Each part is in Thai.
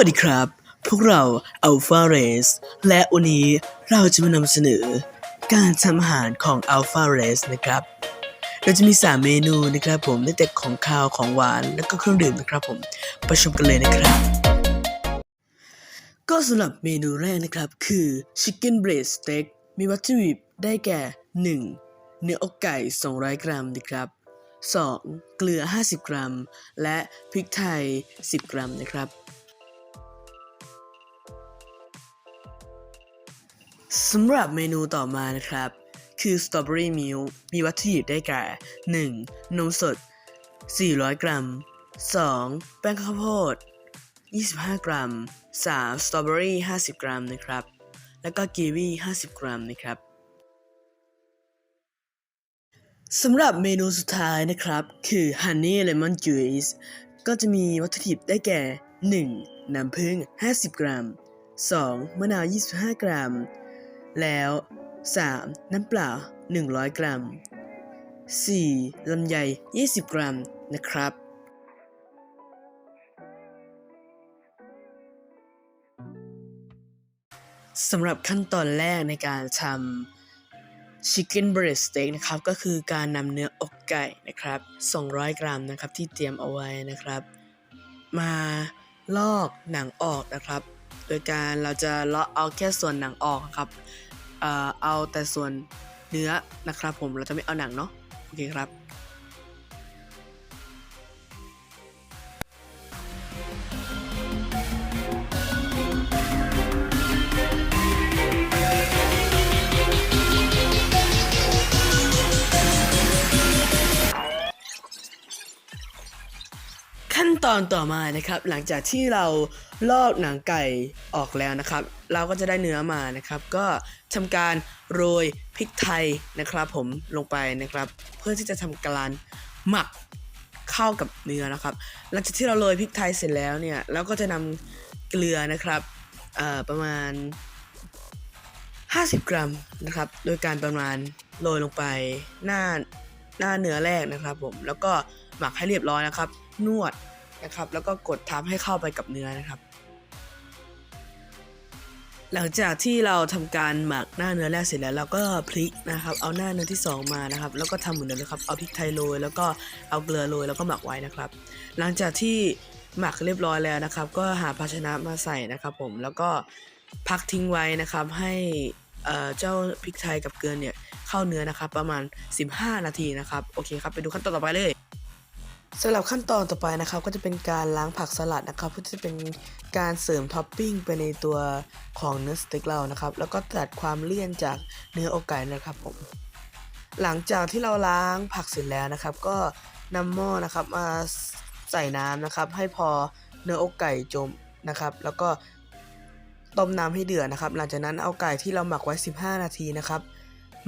วัสดีครับ พวกเรา Alpha Race และวันนี้เราจะมานำเสนอ การทำอาหารของ Alpha Race นะครับ เราจะมี 3 เมนูนะครับผมได้แต่ของคาวของหวานและก็เครื่องดื่มนะครับผมไปชมกันเลยนะครับ ก็สำหรับเมนูแรกนะครับ คือ Chicken Breast Steak มีวัตถุดิบได้แก่ 1. เนื้ออกไก่ 200 กรัมนะครับ 2. เกลือ 50 กรัม และพริกไทย 10 กรัมนะครับ สำหรับเมนูต่อมานะครับ คือ Strawberry Milk มีวัตถุดิบได้แก่ 1. นมสด 400 กรัม 2. แป้งข้าวโพด 25 กรัม 3. สตรอเบอรี่ 50 กรัมนะครับ แล้วก็กีวี 50 กรัมนะครับสำหรับเมนูสุดท้ายนะครับ คือ Honey Lemon Juice ก็จะมีวัตถุดิบได้แก่ 1. น้ำผึ้ง 50 กรัม 2. มะนาว 25 กรัม แล้ว 3. น้ำเปล่า 100 กรัม 4. ลำไย 20 กรัมนะครับ สำหรับขั้นตอนแรกในการทำ Chicken Breast Steak นะครับ ก็คือการนำเนื้ออกไก่นะครับ 200 กรัมนะครับที่เตรียมเอาไว้นะครับ มาลอกหนังออกนะครับ โดยการเราจะเลาะเอาแค่ส่วนหนังออกครับ เอาแต่ส่วนเนื้อนะครับผมเราจะไม่เอาหนังเนาะโอเคครับ ขั้นตอนต่อมานะครับ หลังจากที่เราลอกหนังไก่ออกแล้วนะครับ เราก็จะได้เนื้อมานะครับ ก็ทำการโรยพริกไทยนะครับผมลงไปนะครับ เพื่อที่จะทำการหมักเข้ากับเนื้อนะครับ หลังจากที่เราโรยพริกไทยเสร็จแล้วเนี่ยเราก็จะนำเกลือนะครับประมาณ 50 กรัมนะครับ โดยการประมาณโรยลงไปหน้าหน้าเนื้อแรกนะครับผมแล้วก็หมักให้เรียบร้อยนะครับ นวดนะครับ แล้วก็กดทับให้เข้าไปกับเนื้อนะครับ หลังจากที่เราทำการหมักหน้าเนื้อแรกเสร็จแล้วเราก็พลิกนะครับ เอาหน้าเนื้อที่สองมานะครับ แล้วก็ทำเหมือนเดิมนะครับเอาพริกไทยโรยแล้วก็เอาเกลือโรยแล้วก็หมักไว้นะครับ หลังจากที่หมักเรียบร้อยแล้วนะครับ ก็หาภาชนะมาใส่นะครับ ผมแล้วก็พักทิ้งไว้นะครับให้เอ่อเจ้าพริกไทยกับเกลือเนี่ยเข้าเนื้อนะครับ ประมาณ 15 นาทีนะครับ โอเคครับ ไปดูขั้นตอนต่อไปเลย สำหรับขั้นตอนต่อไปนะครับก็จะเป็นการล้างผักสลัดนะครับเพื่อจะเป็นการเสริมท็อปปิ้งไปในตัวของเนื้อสเต็กเรานะครับ แล้วก็ตัดความเลี่ยนจากเนื้ออกไก่นะครับผมหลังจากที่เราล้างผักเสร็จแล้วนะครับ ก็นำหม้อนะครับมาใส่น้ำนะครับ ให้พอเนื้ออกไก่จมนะครับ แล้วก็ต้มน้ำให้เดือดนะครับ หลังจากนั้นเอาไก่ที่เราหมักไว้ 15 นาทีนะครับ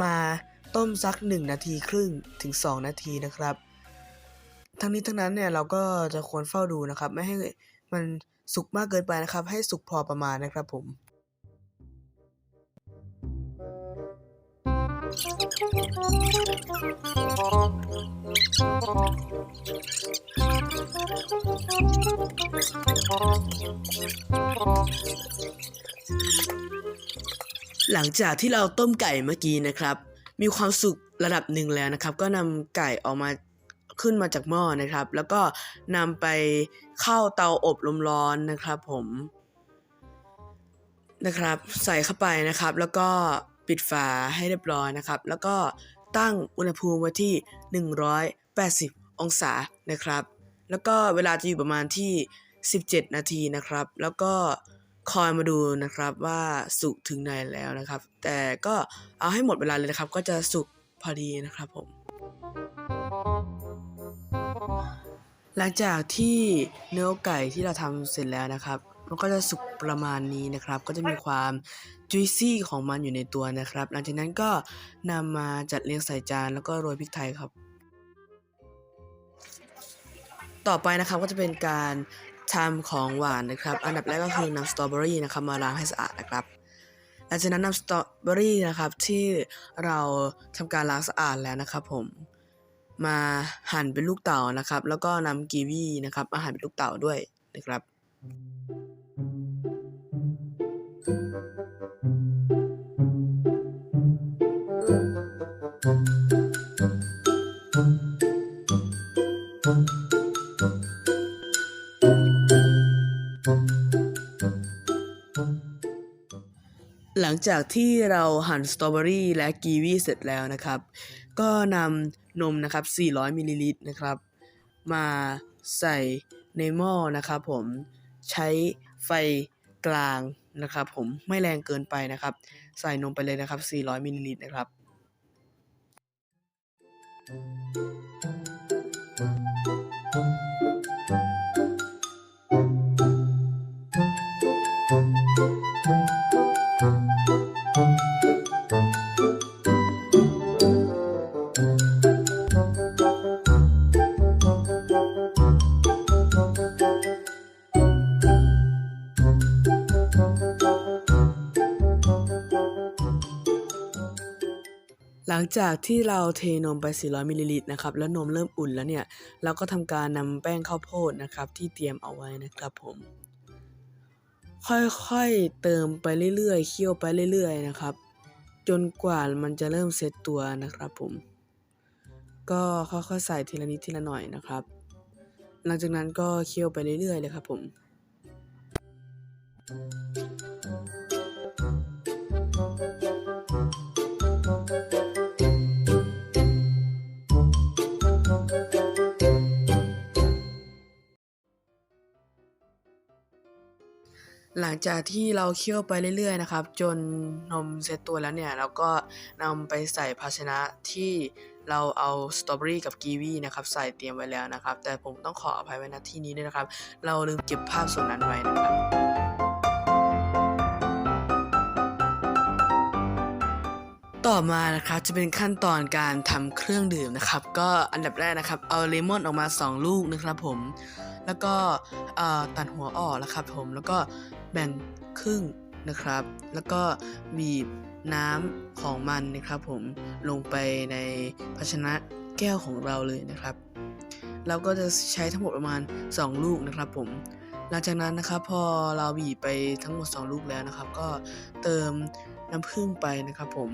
มาต้มสัก 1 นาทีครึ่งถึง 2 นาทีนะครับ ทั้งนี้ทั้งนั้นเนี่ยเราก็จะควรเฝ้าดูนะครับ ไม่ให้มันสุกมากเกินไปนะครับ ให้สุกพอประมาณนะครับผม หลังจากที่เราต้มไก่เมื่อกี้นะครับ มีความสุกระดับหนึ่งแล้วนะครับ ก็นำไก่ออกมา ขึ้นมาจากหม้อนะครับ แล้วก็นำไปเข้าเตาอบลมร้อนนะครับผมนะครับ ใส่เข้าไปนะครับ แล้วก็ปิดฝาให้เรียบร้อยนะครับ แล้วก็ตั้งอุณหภูมิไว้ที่ 180 องศานะครับ แล้วก็เวลาจะอยู่ประมาณที่ 17 นาทีนะครับ แล้วก็คอยมาดูนะครับว่าสุกถึงไหนแล้วนะครับ แต่ก็เอาให้หมดเวลาเลยนะครับ ก็จะสุกพอดีนะครับผม หลังจากที่เนื้อไก่ที่เราทำเสร็จแล้วนะครับ มันก็จะสุกประมาณนี้นะครับ ก็จะมีความจุยซี่ของมันอยู่ในตัวนะครับ หลังจากนั้นก็นำมาจัดเรียงใส่จานแล้วก็โรยพริกไทยครับ ต่อไปนะครับก็จะเป็นการทำของหวานนะครับ อันดับแรกก็คือนำสตรอเบอรี่นะครับมาล้างให้สะอาดนะครับหลังจากนั้นนำสตรอเบอรี่นะครับที่เราทำการล้างสะอาดแล้วนะครับผม มาหั่นเป็นลูกเต่านะครับ แล้วก็นำกีวีนะครับมาหั่นเป็นลูกเต่าด้วยนะครับ หลังจากที่เราหั่นสตรอเบอรี่และกีวีเสร็จแล้วนะครับ ก็นำ นมนะครับ 400มิลลิลิตรนะครับ มาใส่ในหม้อนะครับผมใช้ไฟกลางนะครับ ผมไม่แรงเกินไปนะครับ ใส่นมไปเลยนะครับ 400มิลลิลิตรนะครับหลั จากที่เราเทนมไป 400มิลลิลิตรนะครับ แล้วนมเริ่มอุ่นแล้วเนี่ย เราก็ทำการนำแป้งข้าวโพดนะครับ ที่เตรียมเอาไว้นะครับผม ค่อยๆเติมไปเรื่อยๆ เคี่ยวไปเรื่อยๆ นะครับ จนกว่ามันจะเริ่มเซตตัวนะครับผม ก็ค่อยๆใส่ทีละนิดทีละหน่อยนะครับ หลังจากนั้นก็เคี่ยวไปเรื่อยๆ เลยครับผม หลังจากที่เราเคี่ยวไปเรื่อยๆนะครับ จนนมเซตตัวแล้วเนี่ย เราก็นำไปใส่ภาชนะที่เราเอาสตรอเบอรี่กับกีวีนะครับใส่เตรียมไว้แล้วนะครับ แต่ผมต้องขออภัยไว้ณที่นี้ด้วยนะครับ เราลืมเก็บภาพส่วนนั้นไว้นะครับต่อมานะครับจะเป็นขั้นตอนการทำเครื่องดื่มนะครับ ก็อันดับแรกนะครับ เอาเลมอนออกมา 2 ลูกนะครับผม แล้วก็ตัดหัวออกนะครับผมแล้วก็แบ่งครึ่งนะครับ แล้วก็บีบน้ำของมันนะครับผมลงไปในภาชนะแก้วของเราเลยนะครับ เราก็จะใช้ทั้งหมดประมาณ 2 ลูกนะครับผมหลังจากนั้นนะครับพอเราบีบไปทั้งหมด 2 ลูกแล้วนะครับ ก็เติมน้ำผึ้งไปนะครับผม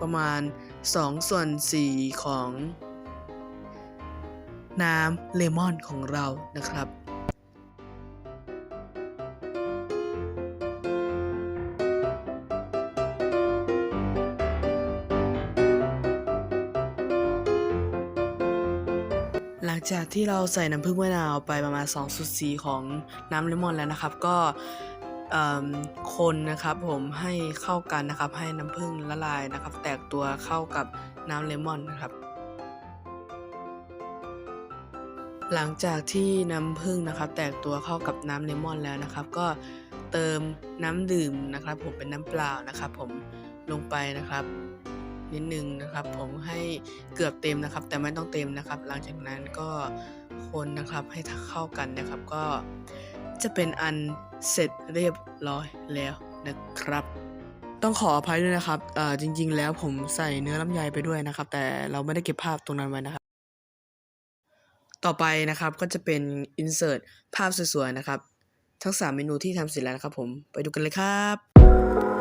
ประมาณ 2 ส่วน 4 ของ น้ำเลมอนของเรานะครับหลังจากที่เราใส่น้ำผึ้งมะนาวไปประมาณ2ส่วน4ของน้ำเลมอนแล้วนะครับ ก็คนนะครับผมให้เข้ากันนะครับ ให้น้ำผึ้งละลายนะครับ แตกตัวเข้ากับน้ำเลมอนนะครับ หลังจากที่น้ำผึ้งนะครับ แตกตัวเข้ากับน้ำเลมอนแล้วนะครับ ก็เติมน้ำดื่มนะครับ ผมเป็นน้ำเปล่านะครับ ผมลงไปนะครับ นิดนึงนะครับ ผมให้เกือบเต็มนะครับ แต่ไม่ต้องเต็มนะครับ หลังจากนั้นก็คนนะครับให้เข้ากันนะครับ ก็จะเป็นอันเสร็จเรียบร้อยแล้วนะครับ ต้องขออภัยด้วยนะครับจริง ๆ แล้วผมใส่เนื้อลำไยไปด้วยนะครับ แต่เราไม่ได้เก็บภาพตรงนั้นไว้นะครับ ต่อไปนะครับก็จะเป็น insert ภาพสวยๆนะครับ ทั้ง 3 เมนูที่ทำเสร็จแล้วนะครับผม ไปดูกันเลยครับ